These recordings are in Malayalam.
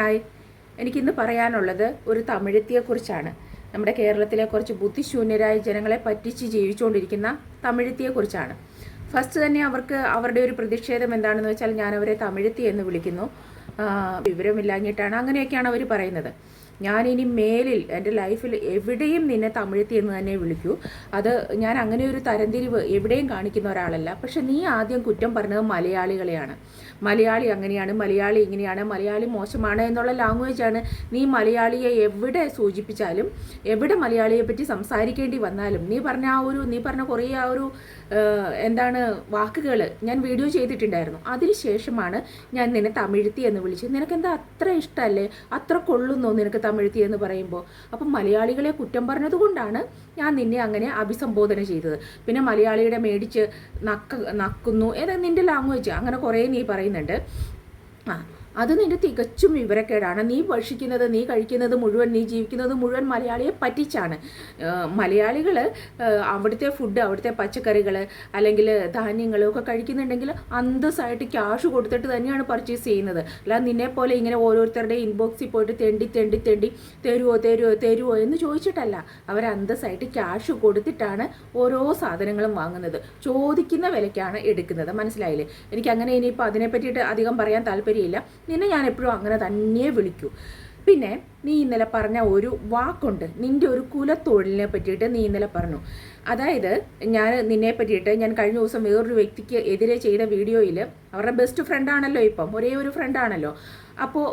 ഹായ് എനിക്കിന്ന് പറയാനുള്ളത് ഒരു തമിഴത്തിയെക്കുറിച്ചാണ് നമ്മുടെ കേരളത്തിലെ കുറച്ച് ബുദ്ധിശൂന്യരായ ജനങ്ങളെ പറ്റിച്ച് ജീവിച്ചുകൊണ്ടിരിക്കുന്ന തമിഴത്തിയെക്കുറിച്ചാണ് ഫസ്റ്റ് തന്നെ അവർക്ക് അവരുടെ ഒരു പ്രതിഷേധം എന്താണെന്ന് വെച്ചാൽ ഞാൻ അവരെ തമിഴത്തി എന്ന് വിളിക്കുന്നു. വിവരമില്ലാഞ്ഞിട്ടാണ് അങ്ങനെയൊക്കെയാണ് അവർ പറയുന്നത്. ഞാനിനി മേലിൽ എന്റെ ലൈഫിൽ എവിടെയും നിന്നെ തമിഴത്തി എന്ന് തന്നെ വിളിക്കൂ. അത് ഞാൻ അങ്ങനെ ഒരു തരംതിരിവ് എവിടെയും കാണിക്കുന്ന ഒരാളല്ല. പക്ഷെ നീ ആദ്യം കുറ്റം പറഞ്ഞത് മലയാളികളെയാണ്. മലയാളി അങ്ങനെയാണ് മലയാളി ഇങ്ങനെയാണ് മലയാളി മോശമാണ് എന്നുള്ള ലാംഗ്വേജാണ് നീ മലയാളിയെ എവിടെ സൂചിപ്പിച്ചാലും എവിടെ മലയാളിയെ പറ്റി സംസാരിക്കേണ്ടി വന്നാലും നീ പറഞ്ഞ ആ ഒരു നീ പറഞ്ഞ കുറേ ആ ഒരു എന്താണ് വാക്കുകൾ ഞാൻ വീഡിയോ ചെയ്തിട്ടുണ്ടായിരുന്നു. അതിനുശേഷമാണ് ഞാൻ നിന്നെ തമിഴ്ത്തി എന്ന് വിളിച്ചത്. നിനക്കെന്താ അത്ര ഇഷ്ടമല്ലേ? അത്ര കൊള്ളുന്നോ നിനക്ക് തമിഴ്ത്തി എന്ന് പറയുമ്പോൾ. അപ്പം മലയാളികളെ കുറ്റം പറഞ്ഞതുകൊണ്ടാണ് ഞാൻ നിന്നെ അങ്ങനെ അഭിസംബോധന ചെയ്തത്. പിന്നെ മലയാളിയുടെ മേടിച്ച് നക്ക നക്കുന്നു. ഏതാ നിന്റെ ലാംഗ്വേജ് അങ്ങനെ കുറേ നീ പറയുന്നുണ്ട്. ആ അത് നിന്റെ തികച്ചും വിവരക്കേടാണ്. നീ ഭക്ഷിക്കുന്നത് നീ കഴിക്കുന്നത് മുഴുവൻ നീ ജീവിക്കുന്നത് മുഴുവൻ മലയാളിയെ പറ്റിച്ചാണ്. മലയാളികൾ അവിടുത്തെ ഫുഡ് അവിടുത്തെ പച്ചക്കറികൾ അല്ലെങ്കിൽ ധാന്യങ്ങളൊക്കെ കഴിക്കുന്നുണ്ടെങ്കിൽ അന്തസ്സായിട്ട് ക്യാഷ് കൊടുത്തിട്ട് തന്നെയാണ് പർച്ചേസ് ചെയ്യുന്നത്. അല്ല നിന്നെ പോലെ ഇങ്ങനെ ഓരോരുത്തരുടെ ഇൻബോക്സിൽ പോയിട്ട് തെണ്ടി തെണ്ടി തെണ്ടി തരുമോ തരുമോ തരുമോ എന്ന് ചോദിച്ചിട്ടല്ല. അവർ അന്തസ്സായിട്ട് ക്യാഷ് കൊടുത്തിട്ടാണ് ഓരോ സാധനങ്ങളും വാങ്ങുന്നത്. ചോദിക്കുന്ന വിലയ്ക്കാണ് എടുക്കുന്നത്. മനസ്സിലായില്ലേ? എനിക്ക് അങ്ങനെ ഇനിയിപ്പോൾ അതിനെ പറ്റിയിട്ട് അധികം പറയാൻ താല്പര്യമില്ല. നിന്നെ ഞാൻ എപ്പോഴും അങ്ങനെ തന്നെ വിളിക്കൂ. പിന്നെ നീ ഇന്നലെ പറഞ്ഞ ഒരു വാക്കുണ്ട്. നിന്റെ ഒരു കുലത്തൊഴിലിനെ പറ്റിയിട്ട് നീ ഇന്നലെ പറഞ്ഞു. അതായത് ഞാൻ നിന്നെ പറ്റിയിട്ട് ഞാൻ കഴിഞ്ഞ ദിവസം വേറൊരു വ്യക്തിക്ക് എതിരെ ചെയ്ത വീഡിയോയിൽ അവരുടെ ബെസ്റ്റ് ഫ്രണ്ടാണല്ലോ ഇപ്പം. ഒരേ ഒരു ഫ്രണ്ടാണല്ലോ അപ്പോൾ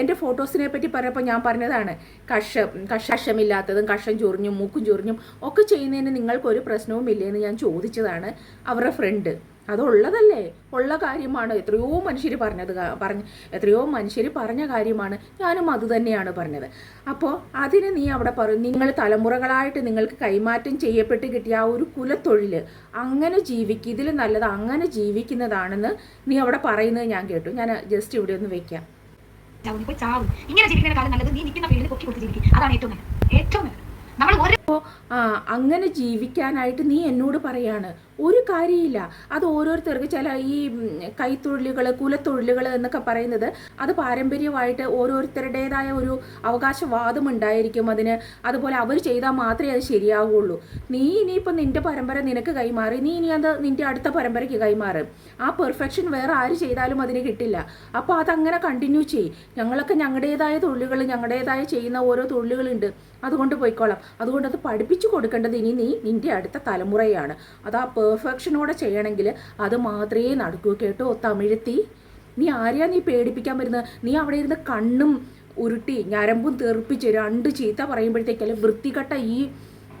എന്റെ ഫോട്ടോസിനെ പറ്റി പറഞ്ഞപ്പോൾ ഞാൻ പറഞ്ഞതാണ്. കഷം കഷമില്ലാത്തതും കഷം ചൊറിഞ്ഞും മൂക്കും ചൊറിഞ്ഞും ഒക്കെ ചെയ്യുന്നതിന് നിങ്ങൾക്കൊരു പ്രശ്നവും ഇല്ലേന്ന് ഞാൻ ചോദിച്ചതാണ് അവരുടെ ഫ്രണ്ട് അതുള്ളതല്ലേ. ഉള്ള കാര്യമാണ്. എത്രയോ മനുഷ്യർ പറഞ്ഞത് പറഞ്ഞ് എത്രയോ മനുഷ്യർ പറഞ്ഞ കാര്യമാണ്. ഞാനും അത് തന്നെയാണ് പറഞ്ഞത്. അപ്പോൾ അതിന് നീ അവിടെ പറയും നിങ്ങൾ തലമുറകളായിട്ട് നിങ്ങൾക്ക് കൈമാറ്റം ചെയ്യപ്പെട്ട് കിട്ടിയ ആ ഒരു കുലത്തൊഴിൽ അങ്ങനെ ജീവിക്കുക ഇതിൽ നല്ലത് അങ്ങനെ ജീവിക്കുന്നതാണെന്ന് നീ അവിടെ പറയുന്നത് ഞാൻ കേട്ടു. ഞാൻ ജസ്റ്റ് ഇവിടെ ഒന്ന് വെക്കാം. ചാവും. ഇങ്ങനെ നല്ലത് നീ നിൽക്കുന്ന ഫീൽഡിൽ പൊക്കി കൊടുത്ത് ജീവിക്കും. അതാണ് ഏറ്റവും നല്ലത്. ഏറ്റവും നല്ലത്. നമ്മൾ ഒരു അങ്ങനെ ജീവിക്കാനായിട്ട് നീ എന്നോട് പറയാണ്. ഒരു കാര്യമില്ല. അത് ഓരോരുത്തർക്ക് ചില ഈ കൈത്തൊഴിലുകൾ കുലത്തൊഴിലുകൾ എന്നൊക്കെ പറയുന്നത് അത് പാരമ്പര്യമായിട്ട് ഓരോരുത്തരുടേതായ ഒരു അവകാശവാദം ഉണ്ടായിരിക്കും അതിന്. അതുപോലെ അവർ ചെയ്താൽ മാത്രമേ അത് ശരിയാവുള്ളൂ. നീ ഇനിയിപ്പോൾ നിന്റെ പരമ്പര നിനക്ക് കൈമാറി. നീ ഇനി അത് നിന്റെ അടുത്ത പരമ്പരയ്ക്ക് കൈമാറും. ആ പെർഫെക്ഷൻ വേറെ ആര് ചെയ്താലും അതിന് കിട്ടില്ല. അപ്പോൾ അതങ്ങനെ കണ്ടിന്യൂ ചെയ്യും. ഞങ്ങളൊക്കെ ഞങ്ങളുടേതായ തൊഴിലുകൾ ഞങ്ങളുടേതായ ചെയ്യുന്ന ഓരോ തൊഴിലുകളുണ്ട്. അതുകൊണ്ട് പോയിക്കോളാം. അതുകൊണ്ട് അത് പഠിപ്പിച്ചു കൊടുക്കേണ്ടത് ഇനി നീ നിന്റെ അടുത്ത തലമുറയാണ്. അത് ആ പെർഫെക്ഷനോടെ ചെയ്യണമെങ്കിൽ അത് മാത്രമേ നടക്കൂ കേട്ടോ. തമിഴത്തി നീ ആരെയാ നീ പേടിപ്പിക്കാൻ വരുന്നത് നീ അവിടെ ഇരുന്ന് കണ്ണും ഉരുട്ടി ഞരമ്പും തെറിപ്പിച്ച് രണ്ട് ചീത്ത പറയുമ്പോഴത്തേക്കല്ലേ വൃത്തികെട്ട ഈ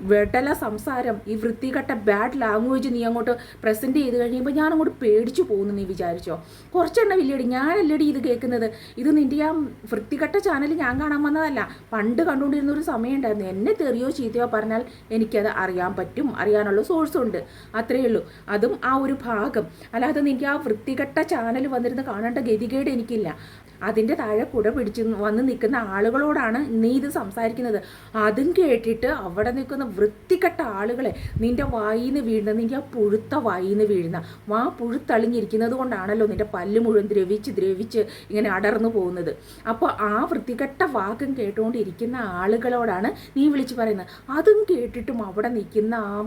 വെടല സംസാരം ഈ വൃത്തികെട്ട ബാഡ് ലാംഗ്വേജ് നീ അങ്ങോട്ട് പ്രസന്റ് ചെയ്ത് കഴിയുമ്പോൾ ഞാൻ അങ്ങോട്ട് പേടിച്ചു പോകുന്നു നീ വിചാരിച്ചോ? കുറച്ചെണ്ണം ഇല്ലടി ഞാനല്ലടി ഇത് കേൾക്കുന്നത്. ഇത് നിന്റെ ആ വൃത്തികെട്ട ചാനൽ ഞാൻ കാണാൻ വന്നതല്ല. പണ്ട് കണ്ടുകൊണ്ടിരുന്ന ഒരു സമയം ഉണ്ടായിരുന്നു. എന്നെ തെറിയോ ചീത്തയോ പറഞ്ഞാൽ എനിക്കത് അറിയാൻ പറ്റും അറിയാനുള്ള സോഴ്സും ഉണ്ട്. അത്രയേ ഉള്ളൂ. അതും ആ ഒരു ഭാഗം. അല്ലാതെ നിന്റെ ആ വൃത്തികെട്ട ചാനൽ വന്നിരുന്ന് കാണേണ്ട ഗതികേട് എനിക്കില്ല. അതിന്റെ താഴെ കുട പിടിച്ച് വന്ന് നിൽക്കുന്ന ആളുകളോടാണ് നീ ഇത് സംസാരിക്കുന്നത്. അതും കേട്ടിട്ട് അവിടെ നിൽക്കുന്ന വൃത്തികെട്ട ആളുകളെ നിന്റെ വായിന്ന് വീഴുന്ന നിന്റെ ആ പുഴുത്ത വായിന്ന് വീഴുന്ന വാ പുഴുത്തളിഞ്ഞിരിക്കുന്നത് കൊണ്ടാണല്ലോ നിന്റെ പല്ല് മുഴുവൻ ദ്രവിച്ച് ദ്രവിച്ച് ഇങ്ങനെ അടർന്നു പോകുന്നത്. അപ്പോൾ ആ വൃത്തികെട്ട വാക്കും കേട്ടുകൊണ്ടിരിക്കുന്ന ആളുകളോടാണ് നീ വിളിച്ചു പറയുന്നത്. അതും കേട്ടിട്ടും അവിടെ നിൽക്കുന്ന ആ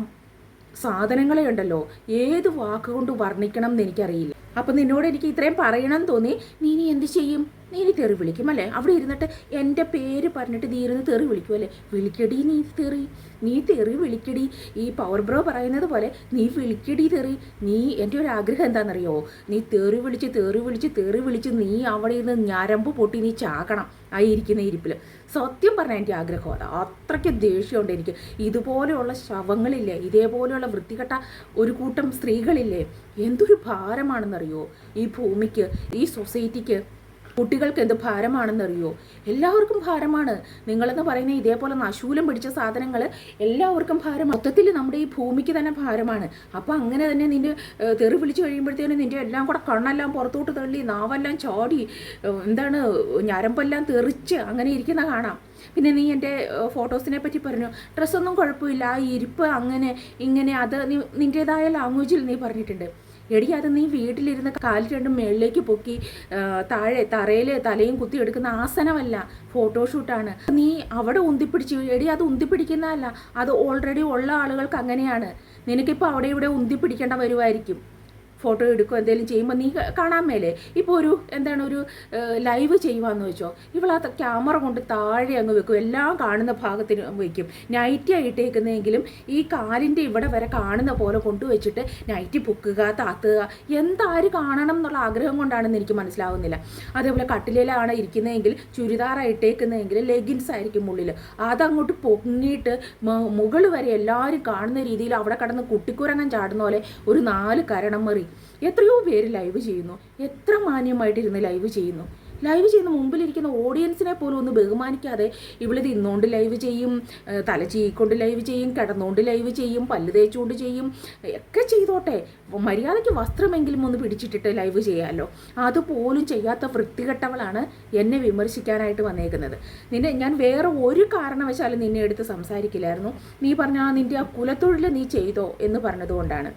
സാധനങ്ങളെ ഉണ്ടല്ലോ. ഏത് വാക്കുകൊണ്ട് വർണിക്കണം എന്ന് എനിക്കറിയില്ല. അപ്പം നിന്നോട് എനിക്ക് ഇത്രയും പറയണം തോന്നി. നീ ഇനി എന്ത് ചെയ്യും? നീ തെറി വിളിക്കും അല്ലേ? അവിടെ ഇരുന്നിട്ട് എന്റെ പേര് പറഞ്ഞിട്ട് നീ ഇരുന്ന് തെറി വിളിക്കും അല്ലേ? വിളിക്കടി നീ തെറി. നീ തെറി വിളിക്കടി. ഈ പവർ ബ്രോ പറയുന്നത് പോലെ നീ വിളിക്കടി തെറി. നീ എന്റെ ഒരു ആഗ്രഹം എന്താണെന്നറിയോ? നീ തെറി വിളിച്ച് തെറി വിളിച്ച് തെറി വിളിച്ച് നീ അവിടെ ഇരുന്ന് ഞരമ്പ് പൊട്ടി നീ ചാകണം. ആ ഇരിക്കുന്ന ഇരിപ്പിൽ സത്യം പറഞ്ഞാൽ എന്റെ ആഗ്രഹം അതാ. അത്രയ്ക്ക് ദേഷ്യമുണ്ട് എനിക്ക്. ഇതുപോലെയുള്ള ശവങ്ങളില്ലേ ഇതേപോലെയുള്ള വൃത്തികെട്ട ഒരു കൂട്ടം സ്ത്രീകളില്ലേ എന്തൊരു ഭാരമാണെന്നറിയോ? ഈ ഭൂമിക്ക് ഈ സൊസൈറ്റിക്ക് കുട്ടികൾക്ക് എന്ത് ഭാരമാണെന്നറിയോ? എല്ലാവർക്കും ഭാരമാണ്. നിങ്ങളെന്ന് പറയുന്ന ഇതേപോലെ നശൂലം പിടിച്ച സാധനങ്ങൾ എല്ലാവർക്കും ഭാരം മൊത്തത്തിൽ നമ്മുടെ ഈ ഭൂമിക്ക് തന്നെ ഭാരമാണ്. അപ്പോൾ അങ്ങനെ തന്നെ നിന്റെ തെറി വിളിച്ച് കഴിയുമ്പോഴത്തേനും നിന്റെ എല്ലാം കൂടെ കണ്ണെല്ലാം പുറത്തോട്ട് തള്ളി നാവെല്ലാം ചാടി എന്താണ് ഞരമ്പെല്ലാം തെറിച്ച് അങ്ങനെ ഇരിക്കുന്ന കാണാം. പിന്നെ നീ എന്റെ ഫോട്ടോസിനെ പറ്റി പറഞ്ഞു. ഡ്രസ്സൊന്നും കുഴപ്പമില്ല. ആ ഇരിപ്പ് അങ്ങനെ ഇങ്ങനെ അത് നീ നിന്റേതായ ലാംഗ്വേജിൽ നീ പറഞ്ഞിട്ടുണ്ട്. എടി അത് നീ വീട്ടിലിരുന്ന് കാൽ രണ്ടും മേളിലേക്ക് പൊക്കി താഴെ തറയിൽ തലയും കുത്തി എടുക്കുന്ന ആസനമല്ല ഫോട്ടോഷൂട്ടാണ്. നീ അവിടെ ഉന്തിപ്പിടിച്ച് എടി അത് ഉന്തിപ്പിടിക്കുന്നതല്ല അത് ഓൾറെഡി ഉള്ള ആളുകൾക്ക് അങ്ങനെയാണ്. നിനക്കിപ്പോൾ അവിടെ ഇവിടെ ഉന്തിപ്പിടിക്കേണ്ട വരുമായിരിക്കും ഫോട്ടോ എടുക്കുക എന്തെങ്കിലും ചെയ്യുമ്പോൾ നീ കാണാൻ മേലേ. ഇപ്പോൾ ഒരു എന്താണ് ഒരു ലൈവ് ചെയ്യുവാന്ന് വെച്ചോ. ഇവൾ ആ ക്യാമറ കൊണ്ട് താഴെ അങ്ങ് വെക്കും. എല്ലാം കാണുന്ന ഭാഗത്തിന് വയ്ക്കും നൈറ്റി ആയിട്ടേക്കുന്നതെങ്കിലും ഈ കാലിന്റെ ഇവിടെ വരെ കാണുന്ന പോലെ കൊണ്ടുവച്ചിട്ട് നൈറ്റി പൊക്കുക താത്തുക എന്താര് കാണണം എന്നുള്ള ആഗ്രഹം കൊണ്ടാണെന്ന് എനിക്ക് മനസ്സിലാവുന്നില്ല. അതേപോലെ കട്ടിലേലാണ് ഇരിക്കുന്നതെങ്കിൽ ചുരിദാറായിട്ടേക്കുന്നതെങ്കിൽ ലെഗിൻസ് ആയിരിക്കും ഉള്ളിൽ അതങ്ങോട്ട് പൊങ്ങിയിട്ട് മുകൾ വരെ എല്ലാവരും കാണുന്ന രീതിയിൽ അവിടെ കടന്ന് കുട്ടിക്കുരങ്ങൻ ചാടുന്ന പോലെ ഒരു നാല് കരണം മറി. എത്രയോ പേര് ലൈവ് ചെയ്യുന്നു. എത്ര മാന്യമായിട്ടിരുന്ന് ലൈവ് ചെയ്യുന്നു. ലൈവ് ചെയ്യുന്ന മുമ്പിലിരിക്കുന്ന ഓഡിയൻസിനെ പോലും ഒന്ന് ബഹുമാനിക്കാതെ ഇവളിത് ഇന്നുകൊണ്ട് ലൈവ് ചെയ്യും തല ചീക്കൊണ്ട് ലൈവ് ചെയ്യും കിടന്നുകൊണ്ട് ലൈവ് ചെയ്യും പല്ല് തേച്ചുകൊണ്ട് ചെയ്യും ഒക്കെ ചെയ്തോട്ടെ. മര്യാദയ്ക്ക് വസ്ത്രമെങ്കിലും ഒന്ന് പിടിച്ചിട്ടിട്ട് ലൈവ് ചെയ്യാമല്ലോ അതുപോലും ചെയ്യാത്ത വൃത്തികെട്ടവളാണ് എന്നെ വിമർശിക്കാനായിട്ട് വന്നേക്കുന്നത്. നിന്നെ ഞാൻ വേറെ ഒരു കാരണവശാലും നിന്നെ എടുത്ത് സംസാരിക്കില്ലായിരുന്നു. നീ പറഞ്ഞ നിന്റെ ആ കുലത്തൊഴിൽ നീ ചെയ്തോ എന്ന് പറഞ്ഞതുകൊണ്ടാണ്.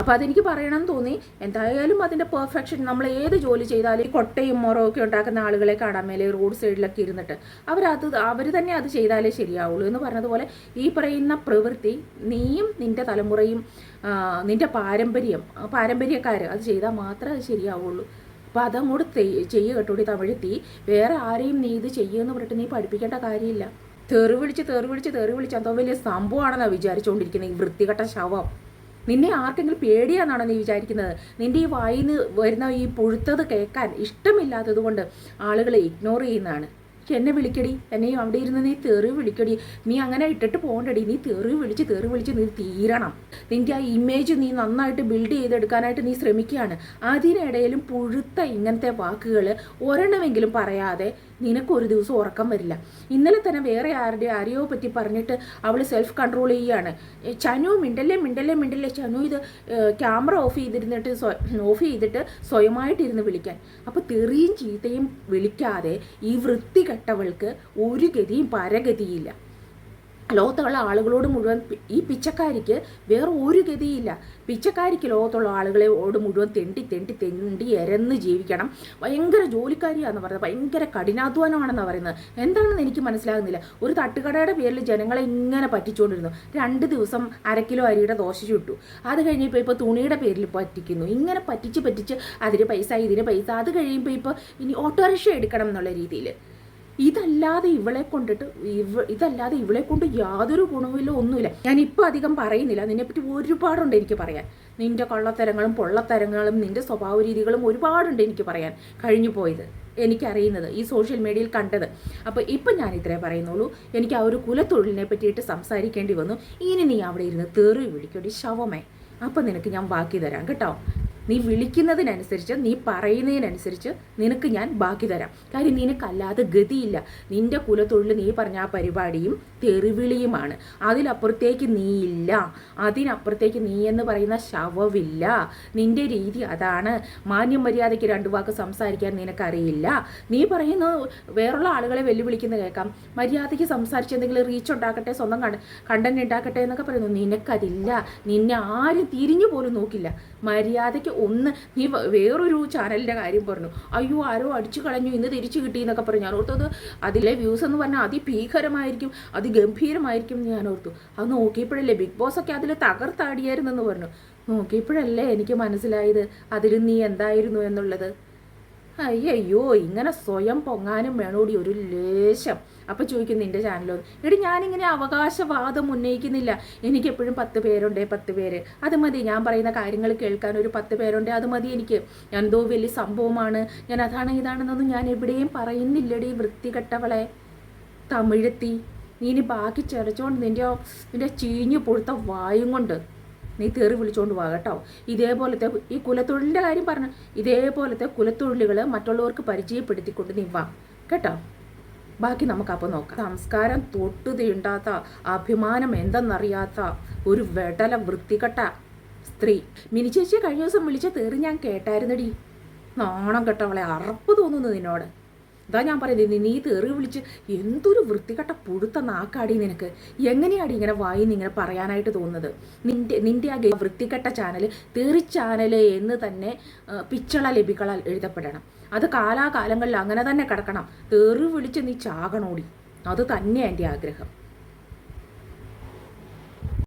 അപ്പോൾ അതെനിക്ക് പറയണമെന്ന് തോന്നി. എന്തായാലും അതിന്റെ പെർഫെക്ഷൻ നമ്മൾ ഏത് ജോലി ചെയ്താലും കൊട്ടയും മുറവും ഒക്കെ ഉണ്ടാക്കുന്ന ആളുകളെ കാണാൻ മേലെ റോഡ് സൈഡിലൊക്കെ ഇരുന്നിട്ട് അവരത് അവർ തന്നെ അത് ചെയ്താലേ ശരിയാവുള്ളൂ എന്ന് പറഞ്ഞതുപോലെ ഈ പറയുന്ന പ്രവൃത്തി നീയും നിന്റെ തലമുറയും നിന്റെ പാരമ്പര്യം പാരമ്പര്യക്കാർ അത് ചെയ്താൽ മാത്രമേ അത് ശരിയാവുള്ളൂ. അപ്പോൾ അതങ്ങോട്ട് ചെയ്യുക കേട്ടോടി തമിഴെത്തി. വേറെ ആരെയും നീ ഇത് ചെയ്യുമെന്ന് പറഞ്ഞിട്ട് നീ പഠിപ്പിക്കേണ്ട കാര്യമില്ല. തെറി വിളിച്ച് തെറി വിളിച്ച് തെറി വിളിച്ച് അതോ വലിയ സംഭവമാണെന്നാണ് വിചാരിച്ചുകൊണ്ടിരിക്കുന്നത് ഈ വൃത്തികെട്ട ശവം. നിന്നെ ആർക്കെങ്കിലും പേടിയാണെന്നാണോ നീ വിചാരിക്കുന്നത്? നിന്റെ ഈ വായിന്ന് വരുന്ന ഈ പുഴുത്തത് കേൾക്കാൻ ഇഷ്ടമില്ലാത്തത് കൊണ്ട് ആളുകളെ ഇഗ്നോർ ചെയ്യുന്നതാണ്. എന്നെ വിളിക്കടി. എന്നെയും അവിടെ ഇരുന്ന് നീ തെറി വിളിക്കടി. നീ അങ്ങനെ ഇട്ടിട്ട് പോകണ്ടടി. നീ തെറി വിളിച്ച് തെറി വിളിച്ച് നീ തീരണം. നിന്റെ ആ ഇമേജ് നീ നന്നായിട്ട് ബിൽഡ് ചെയ്തെടുക്കാനായിട്ട് നീ ശ്രമിക്കുകയാണ്. അതിനിടയിലും പുഴുത്ത ഇങ്ങനത്തെ വാക്കുകൾ ഒരെണ്ണമെങ്കിലും പറയാതെ നിനക്കൊരു ദിവസം ഉറക്കം വരില്ല. ഇന്നലെ തന്നെ വേറെ ആരുടെ ആരെയോ പറ്റി പറഞ്ഞിട്ട് അവൾ സെൽഫ് കൺട്രോൾ ചെയ്യുകയാണ് ചനു മിണ്ടല്ലേ മിണ്ടല്ലേ മിണ്ടല്ലേ? ചനു ഇത് ക്യാമറ ഓഫ് ചെയ്തിരുന്നിട്ട് ഓഫ് ചെയ്തിട്ട് സ്വയമായിട്ടിരുന്ന് വിളിക്കാൻ. അപ്പോൾ തെറിയും ചീത്തയും വിളിക്കാതെ ഈ വൃത്തികെട്ടവൾക്ക് ഒരു ഗതിയും പരഗതിയില്ല. ലോകത്തുള്ള ആളുകളോട് മുഴുവൻ ഈ പിച്ചക്കാരിക്ക് വേറെ ഒരു ഗതിയില്ല. പിച്ചക്കാരിക്ക് ലോകത്തുള്ള ആളുകളോട് മുഴുവൻ തെണ്ടി തെണ്ടി തെണ്ടി എരന്ന് ജീവിക്കണം. ഭയങ്കര ജോലിക്കാരിയാണെന്ന് പറയുന്നത് ഭയങ്കര കഠിനാധ്വാനമാണെന്നാണ് പറയുന്നത്. എന്താണെന്ന് എനിക്ക് മനസ്സിലാകുന്നില്ല. ഒരു തട്ടുകടയുടെ പേരിൽ ജനങ്ങളെ ഇങ്ങനെ പറ്റിച്ചുകൊണ്ടിരുന്നു രണ്ട് ദിവസം അര കിലോ അരിയുടെ ദോശ ചുട്ടു. അത് കഴിഞ്ഞപ്പോൾ ഇപ്പോൾ തുണിയുടെ പേരിൽ പറ്റിക്കുന്നു. ഇങ്ങനെ പറ്റിച്ച് പറ്റിച്ച് അതിന് പൈസ ഇതിന് പൈസ. അത് കഴിയുമ്പോൾ ഇപ്പോൾ ഇനി ഓട്ടോറിക്ഷ എടുക്കണം എന്നുള്ള രീതിയിൽ ഇതല്ലാതെ ഇവളെ കൊണ്ടിട്ട് ഇവ ഇതല്ലാതെ ഇവളെ കൊണ്ട് യാതൊരു ഗുണവുമില്ല ഒന്നുമില്ല. ഞാൻ ഇപ്പോൾ അധികം പറയുന്നില്ല. നിന്നെപ്പറ്റി ഒരുപാടുണ്ട് എനിക്ക് പറയാൻ. നിന്റെ കള്ളത്തരങ്ങളും പൊള്ളത്തരങ്ങളും നിന്റെ സ്വഭാവ രീതികളും ഒരുപാടുണ്ട് എനിക്ക് പറയാൻ. കഴിഞ്ഞു പോയത്. എനിക്കറിയുന്നത് ഈ സോഷ്യൽ മീഡിയയിൽ കണ്ടത്. അപ്പോൾ ഇപ്പം ഞാൻ ഇത്രേ പറയുന്നുള്ളൂ. എനിക്ക് ആ ഒരു കുലത്തൊഴിലിനെ പറ്റിയിട്ട് സംസാരിക്കേണ്ടി വന്നു. ഇനി നീ അവിടെ ഇരുന്ന് തെറി വിളിക്കൊടി ശവമേ. അപ്പം നിനക്ക് ഞാൻ ബാക്കി തരാം കേട്ടോ. നീ വിളിക്കുന്നതിനനുസരിച്ച് നീ പറയുന്നതിനനുസരിച്ച് നിനക്ക് ഞാൻ ബാക്കി തരാം. കാര്യം നിനക്കല്ലാതെ ഗതിയില്ല. നിന്റെ കുലത്തൊഴിൽ നീ പറഞ്ഞ ആ പരിപാടിയും തെറിവിളിയുമാണ്. അതിലപ്പുറത്തേക്ക് നീയില്ല അതിനപ്പുറത്തേക്ക് നീ എന്ന് പറയുന്ന ശവമില്ല നിന്റെ രീതി അതാണ്. മാന്യം മര്യാദയ്ക്ക് രണ്ടു വാക്ക് സംസാരിക്കാൻ നിനക്കറിയില്ല. നീ പറയുന്ന വേറുള്ള ആളുകളെ വെല്ലുവിളിക്കുന്ന കേൾക്കാം. മര്യാദയ്ക്ക് സംസാരിച്ച് എന്തെങ്കിലും റീച്ച് ഉണ്ടാക്കട്ടെ സ്വന്തം കണ്ട കണ്ടന്റ് ഉണ്ടാക്കട്ടെ എന്നൊക്കെ പറയുന്നു. നിനക്കതില്ല. നിന്നെ ആരും തിരിഞ്ഞു പോലും നോക്കില്ല. മര്യാദയ്ക്ക് ഒന്ന് നീ വേറൊരു ചാനലിന്റെ കാര്യം പറഞ്ഞു. അയ്യോ ആരോ അടിച്ചു കളഞ്ഞു ഇന്ന് തിരിച്ചു കിട്ടി എന്നൊക്കെ പറഞ്ഞു. ഞാൻ ഓർത്തത് അതിലെ വ്യൂസ് എന്ന് പറഞ്ഞാൽ അതിഭീകരമായിരിക്കും അതിഗംഭീരമായിരിക്കും എന്ന് ഞാൻ ഓർത്തു. അത് നോക്കിയപ്പോഴല്ലേ ബിഗ് ബോസ് ഒക്കെ അതിൽ തകർത്താടിയായിരുന്നു എന്ന് പറഞ്ഞു. നോക്കിയപ്പോഴല്ലേ എനിക്ക് മനസ്സിലായത് അതിൽ നീ എന്തായിരുന്നു എന്നുള്ളത്. അയ്യോ ഇങ്ങനെ സ്വയം പൊങ്ങാനും വേണോടി ഒരു ലേശം. അപ്പം ചോദിക്കും നിന്റെ ചാനലോ എടി ഞാനിങ്ങനെ അവകാശവാദം ഉന്നയിക്കുന്നില്ല. എനിക്ക് എപ്പോഴും പത്ത് പേരുണ്ടേ പത്ത് പേര്. അത് മതി ഞാൻ പറയുന്ന കാര്യങ്ങൾ കേൾക്കാൻ ഒരു പത്ത് പേരുണ്ട് അത് മതി എനിക്ക്. ഞാൻ എന്തോ വലിയ സംഭവമാണ്. ഞാൻ അതാണ് ഇതാണെന്നൊന്നും ഞാൻ എവിടെയും പറയുന്നില്ലടി വൃത്തികെട്ടവളെ. തമിഴെത്തി. നീ ഇനി ബാക്കി ചെറച്ചോണ്ട് നിന്റെ നിന്റെ നിന്റെ ചീഞ്ഞു പൊഴുത്ത വായും കൊണ്ട് നീ തേറി വിളിച്ചോണ്ട് പോവാ കേട്ടോ. ഇതേപോലത്തെ ഈ കുലത്തൊഴിലിന്റെ കാര്യം പറഞ്ഞു ഇതേപോലത്തെ കുലത്തൊഴിലുകൾ മറ്റുള്ളവർക്ക് പരിചയപ്പെടുത്തിക്കൊണ്ട് നീ വാ. കേട്ടോ? ബാക്കി നമുക്കപ്പോൾ നോക്കാം. സംസ്കാരം തൊട്ടു തീണ്ടാത്ത അഭിമാനം എന്തെന്നറിയാത്ത ഒരു വെടല വൃത്തികെട്ട സ്ത്രീ. മിനിച്ചേച്ചിയെ കഴിഞ്ഞ ദിവസം വിളിച്ച തേറി ഞാൻ കേട്ടായിരുന്നടി. നാണം കെട്ടവളെ അറപ്പ് തോന്നുന്നു നിന്നോട്. ഇതാ ഞാൻ പറയുന്നത് നീ തെറി വിളിച്ച് എന്തൊരു വൃത്തികെട്ട പുഴുത്ത നാക്കാടി നിനക്ക്. എങ്ങനെയാടി ഇങ്ങനെ വായി ഇങ്ങനെ പറയാനായിട്ട് തോന്നുന്നത്? നിന്റെ നിന്റെ ആ വൃത്തികെട്ട ചാനൽ തെറി ചാനൽ എന്ന് തന്നെ പിച്ചള ലിപികളാൽ എഴുതപ്പെടണം. അത് കാലാകാലങ്ങളിൽ അങ്ങനെ തന്നെ കിടക്കണം. തെറി വിളിച്ച് നീ ചാകണോടി. അത് തന്നെയാണ് എന്റെ ആഗ്രഹം.